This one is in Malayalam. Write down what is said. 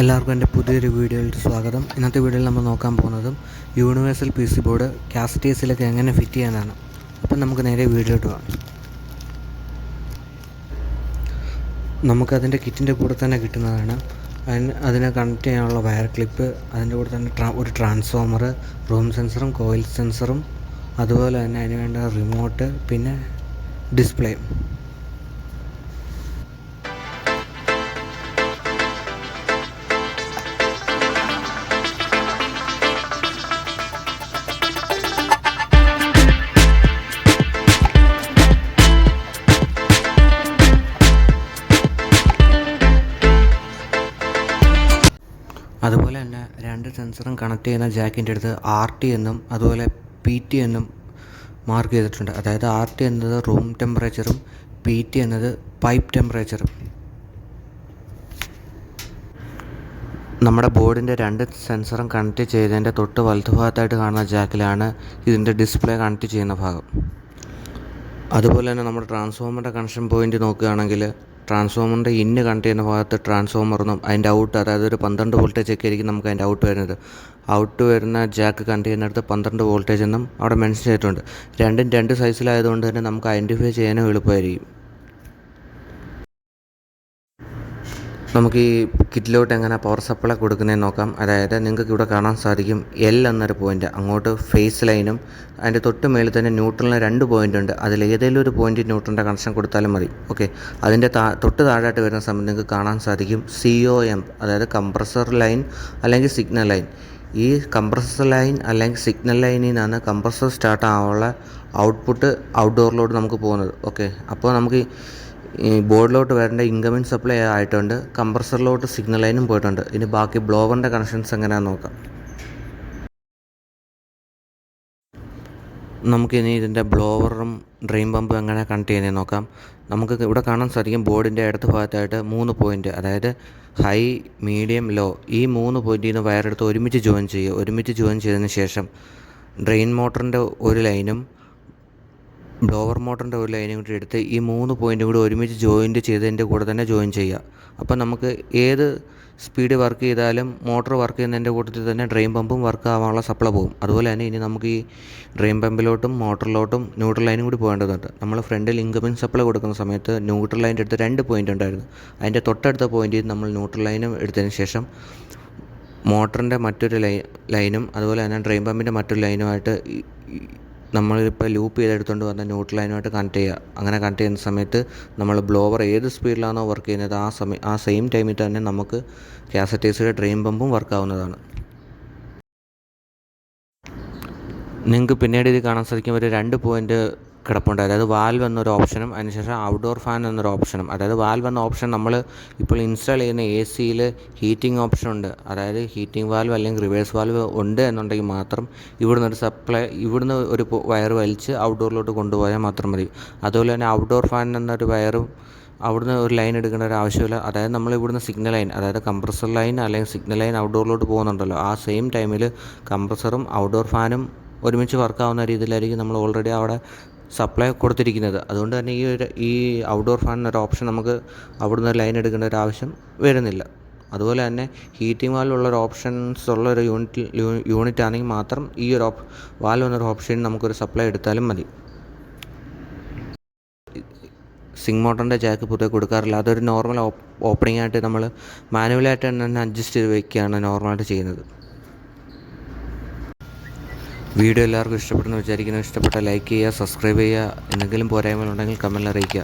എല്ലാവർക്കും എന്റെ പുതിയൊരു വീഡിയോയിലേക്ക് സ്വാഗതം. ഇന്നത്തെ വീഡിയോയിൽ നമ്മൾ നോക്കാൻ പോകുന്നതും യൂണിവേഴ്സൽ പി സി ബോർഡ് കാസ്റ്റേഴ്സിലൊക്കെ എങ്ങനെ ഫിറ്റ് ചെയ്യാനാണ്. അപ്പം നമുക്ക് നേരെ വീഡിയോ ഇട്ട് പോകാം. നമുക്കതിന്റെ കിറ്റിന്റെ കൂടെ തന്നെ കിട്ടുന്നതാണ്. അതിന് അതിനെ കണക്ട് ചെയ്യാനുള്ള വയർ ക്ലിപ്പ് അതിന്റെ കൂടെ തന്നെ ട്രാ ഒരു ട്രാൻസ്ഫോമർ റൂം സെൻസറും കോയിൽ സെൻസറും അതുപോലെ തന്നെ അതിന് വേണ്ട റിമോട്ട് പിന്നെ ഡിസ്പ്ലേ. അതുപോലെ തന്നെ രണ്ട് സെൻസറും കണക്ട് ചെയ്യുന്ന ജാക്കിന്റെ അടുത്ത് ആർ ടി എന്നും അതുപോലെ പി ടി എന്നും മാർക്ക് ചെയ്തിട്ടുണ്ട്. അതായത് ആർ ടി എന്നത് റൂം ടെമ്പറേച്ചറും പി ടി എന്നത് പൈപ്പ് ടെമ്പറേച്ചറും. നമ്മുടെ ബോർഡിന്റെ രണ്ട് സെൻസറും കണക്ട് ചെയ്തതിന്റെ തൊട്ട് വലതുഭാഗത്തായിട്ട് കാണുന്ന ജാക്കിലാണ് ഇതിന്റെ ഡിസ്പ്ലേ കണക്ട് ചെയ്യുന്ന ഭാഗം. അതുപോലെ തന്നെ നമ്മുടെ ട്രാൻസ്ഫോമറിന്റെ കണക്ഷൻ പോയിന്റ് നോക്കുകയാണെങ്കിൽ ട്രാൻസ്ഫോമറിന്റെ ഇന്ന് കണക്ട് ചെയ്യുന്ന ഭാഗത്ത് ട്രാൻസ്ഫോമറിനും അതിന്റെ ഔട്ട് അതായത് ഒരു പന്ത്രണ്ട് വോൾട്ടേജ് ഒക്കെ ആയിരിക്കും നമുക്ക് അതിന്റെ ഔട്ട് വരുന്നത്. ഔട്ട് വരുന്ന ജാക്ക് കണക്ട് ചെയ്യുന്നിടത്ത് പന്ത്രണ്ട് വോൾട്ടേജ് എന്നും അവിടെ മെൻഷൻ ചെയ്തിട്ടുണ്ട്. രണ്ടും രണ്ട് സൈസിലായതുകൊണ്ട് തന്നെ നമുക്ക് ഐഡന്റിഫൈ ചെയ്യാനും എളുപ്പമായിരിക്കും. നമുക്ക് ഈ കിറ്റിലോട്ട് എങ്ങനെ പവർ സപ്ലൈ കൊടുക്കുന്നതെന്ന് നോക്കാം. അതായത് നിങ്ങൾക്ക് ഇവിടെ കാണാൻ സാധിക്കും എൽ എന്നൊരു പോയിന്റ് അങ്ങോട്ട് ഫേസ് ലൈനും അതിന്റെ തൊട്ട് മേളിൽ തന്നെ ന്യൂട്രലിന് രണ്ട് പോയിന്റ് ഉണ്ട്. അതിൽ ഏതെങ്കിലും ഒരു പോയിന്റ് ന്യൂട്രലിന്റെ കണക്ഷൻ കൊടുത്താലും മതി. ഓക്കെ അതിന്റെ താ തൊട്ട് താഴായിട്ട് വരുന്ന സമയത്ത് നിങ്ങൾക്ക് കാണാൻ സാധിക്കും സി ഒ എം അതായത് കംപ്രസർ ലൈൻ അല്ലെങ്കിൽ സിഗ്നൽ ലൈൻ ഈ കംപ്രസർ ലൈൻ അല്ലെങ്കിൽ സിഗ്നൽ ലൈനിൽ നിന്നാണ് കംപ്രസർ സ്റ്റാർട്ട് ആവാനുള്ള ഔട്ട്പുട്ട് ഔട്ട്ഡോറിലോട്ട് നമുക്ക് പോകുന്നത്. ഓക്കെ അപ്പോൾ നമുക്ക് ഈ ബോർഡിലോട്ട് വരേണ്ട ഇൻകമിങ് സപ്ലൈ ആയിട്ടുണ്ട്. കംപ്രസറിലോട്ട് സിഗ്നൽ ലൈനും പോയിട്ടുണ്ട്. ഇനി ബാക്കി ബ്ലോവറിന്റെ കണക്ഷൻസ് എങ്ങനെയാണെന്ന് നോക്കാം. നമുക്കിനി ഇതിന്റെ ബ്ലോവറും ഡ്രെയിൻ പമ്പും എങ്ങനെ കണക്ട് ചെയ്യുന്നതെന്ന് നോക്കാം. നമുക്ക് ഇവിടെ കാണാൻ സാധിക്കും ബോർഡിന്റെ അടുത്ത ഭാഗത്തായിട്ട് മൂന്ന് പോയിന്റ് അതായത് ഹൈ മീഡിയം ലോ ഈ മൂന്ന് പോയിന്റിൽ നിന്ന് വയറെടുത്ത് ഒരുമിച്ച് ജോയിൻ ചെയ്യുക. ഒരുമിച്ച് ജോയിൻ ചെയ്തതിന് ശേഷം ഡ്രെയിൻ മോട്ടറിന്റെ ഒരു ലൈനും ബ്ലോവർ മോട്ടറിന്റെ ഒരു ലൈനും കൂടി എടുത്ത് ഈ മൂന്ന് പോയിന്റും കൂടി ഒരുമിച്ച് ജോയിന്റ് ചെയ്തതിന്റെ കൂടെ തന്നെ ജോയിൻ ചെയ്യുക. അപ്പോൾ നമുക്ക് ഏത് സ്പീഡ് വർക്ക് ചെയ്താലും മോട്ടർ വർക്ക് ചെയ്യുന്നതിന്റെ കൂട്ടത്തിൽ തന്നെ ഡ്രെയിൻ പമ്പും വർക്ക് ആവാനുള്ള സപ്ലൈ പോകും. അതുപോലെ തന്നെ ഇനി നമുക്ക് ഈ ഡ്രെയിൻ പമ്പിലോട്ടും മോട്ടറിലോട്ടും ന്യൂട്രൽ ലൈനും കൂടി പോകേണ്ടതുണ്ട്. നമ്മൾ ഫ്രണ്ടിൽ ഇൻകമിങ് സപ്ലൈ കൊടുക്കുന്ന സമയത്ത് ന്യൂട്രൽ ലൈന്റെ അടുത്ത് രണ്ട് പോയിന്റ് ഉണ്ടായിരുന്നു. അതിന്റെ തൊട്ടടുത്ത പോയിന്റിൽ നമ്മൾ ന്യൂട്രൽ ലൈനും എടുത്തതിന് ശേഷം മോട്ടറിന്റെ മറ്റൊരു ലൈ ലൈനും അതുപോലെ തന്നെ ഡ്രെയിൻ പമ്പിന്റെ മറ്റൊരു ലൈനുമായിട്ട് നമ്മളിപ്പോൾ ലൂപ്പ് ചെയ്തെടുത്തുകൊണ്ട് വന്ന ന്യൂട്രൽ ലൈനുമായിട്ട് കണക്ട് ചെയ്യുക അങ്ങനെ കണക്ട് ചെയ്യുന്ന സമയത്ത് നമ്മൾ ബ്ലോവർ ഏത് സ്പീഡിലാണോ വർക്ക് ചെയ്യുന്നത് ആ സമയം ആ സെയിം ടൈമിൽ തന്നെ നമുക്ക് കാസറ്റേഴ്സിയുടെ ഡ്രെയിൻ പമ്പും വർക്ക് ആവുന്നതാണ്. നിങ്ങൾക്ക് പിന്നീട് ഇത് കാണാൻ സാധിക്കും. ഒരു രണ്ട് പോയിന്റ് കിടപ്പുണ്ട്. അതായത് വാൽവ് എന്നൊരു ഓപ്ഷനും അതിനുശേഷം ഔട്ട്ഡോർ ഫാൻ എന്നൊരു ഓപ്ഷനും. അതായത് വാൽവ് എന്ന ഓപ്ഷൻ നമ്മൾ ഇപ്പോൾ ഇൻസ്റ്റാൾ ചെയ്യുന്ന എ സിയിൽ ഹീറ്റിംഗ് ഓപ്ഷൻ ഉണ്ട്. അതായത് ഹീറ്റിംഗ് വാൽവ് അല്ലെങ്കിൽ റിവേഴ്സ് വാൽവ് ഉണ്ട് എന്നുണ്ടെങ്കിൽ മാത്രം ഇവിടുന്ന് ഒരു സപ്ലൈ ഇവിടുന്ന് ഒരു വയർ വലിച്ച് ഔട്ട്ഡോറിലോട്ട് കൊണ്ടുപോയാൽ മാത്രം മതി. അതുപോലെ തന്നെ ഔട്ട്ഡോർ ഫാൻ എന്നൊരു വയറും അവിടുന്ന് ഒരു ലൈൻ എടുക്കേണ്ട ഒരു ആവശ്യമില്ല. അതായത് നമ്മൾ ഇവിടുന്ന് സിഗ്നൽ ലൈൻ അതായത് കംപ്രസർ ലൈൻ അല്ലെങ്കിൽ സിഗ്നൽ ലൈൻ ഔട്ട്ഡോറിലോട്ട് പോകുന്നുണ്ടല്ലോ. ആ സെയിം ടൈമിൽ കംപ്രസറും ഔട്ട്ഡോർ ഫാനും ഒരുമിച്ച് വർക്കാവുന്ന രീതിയിലായിരിക്കും നമ്മൾ ഓൾറെഡി അവിടെ സപ്ലൈ കൊടുത്തിരിക്കുന്നത്. അതുകൊണ്ട് തന്നെ ഈ ഒരു ഈ ഔട്ട്ഡോർ ഫാനിനൊരു ഓപ്ഷൻ നമുക്ക് അവിടുന്ന് ലൈൻ എടുക്കേണ്ട ഒരു ആവശ്യം വരുന്നില്ല. അതുപോലെ തന്നെ ഹീറ്റിംഗ് വാൽവുള്ള ഒരു ഓപ്ഷൻസ് ഉള്ള ഒരു യൂണിറ്റ് യൂണിറ്റ് ആണെങ്കിൽ മാത്രം ഈ ഒരു ഓപ് വാൽവ് എന്നൊരു ഓപ്ഷൻ നമുക്കൊരു സപ്ലൈ എടുത്താലും മതി. സിങ് മോട്ടറിന്റെ ജാക്ക് പൊതുവെ കൊടുക്കാറില്ല. അതൊരു നോർമൽ ഓപ്പണിംഗ് ആയിട്ട് നമ്മൾ മാനുവലായിട്ട് തന്നെ അഡ്ജസ്റ്റ് ചെയ്ത് വയ്ക്കുകയാണ് നോർമലായിട്ട് ചെയ്യുന്നത്. വീഡിയോ എല്ലാവർക്കും ഇഷ്ടപ്പെടുന്നു വിചാരിക്കുന്നു. ഇഷ്ടപ്പെട്ട ലൈക്ക് ചെയ്യുക സബ്സ്ക്രൈബ് ചെയ്യുക. എന്തെങ്കിലും പോരായ്മകളുണ്ടെങ്കിൽ കമന്റിൽ അറിയിക്കുക.